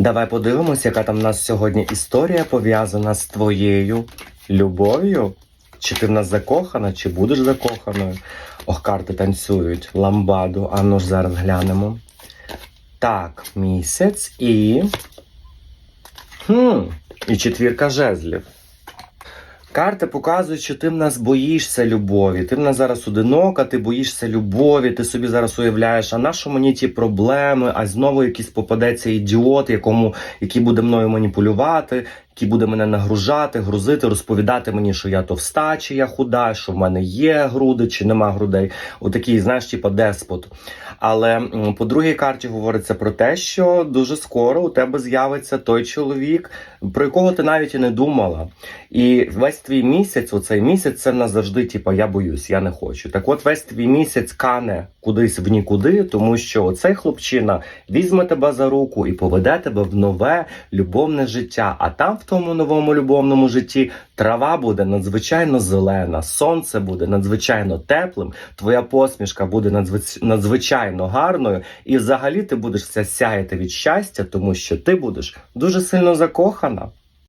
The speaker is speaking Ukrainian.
Давай подивимось, яка там в нас сьогодні історія пов'язана з твоєю любов'ю. Чи ти в нас закохана, чи будеш закоханою? Ох, карти танцюють. Ламбаду. А ну ж зараз глянемо. Так, місяць і. Хм, і четвірка жезлів. Карти показують, що ти в нас боїшся любові. Ти в нас зараз одинока, ти боїшся любові, ти собі зараз уявляєш, а на що мені ті проблеми, а знову якийсь попадеться ідіот, якому, який буде мною маніпулювати, який буде мене нагружати, грузити, розповідати мені, що я товста, чи я худа, що в мене є груди, чи нема грудей. Отакий, знаєш, типа деспот. Але по другій карті говориться про те, що дуже скоро у тебе з'явиться той чоловік, про якого ти навіть і не думала. І весь твій місяць, оцей місяць, це нас типа, я боюсь, я не хочу. Так от весь твій місяць кане кудись в нікуди, тому що оцей хлопчина візьме тебе за руку і поведе тебе в нове любовне життя. А там, в тому новому любовному житті, трава буде надзвичайно зелена, сонце буде надзвичайно теплим, твоя посмішка буде надзвичайно гарною, і взагалі ти будеш вся сяяти від щастя, тому що ти будеш дуже сильно закохана.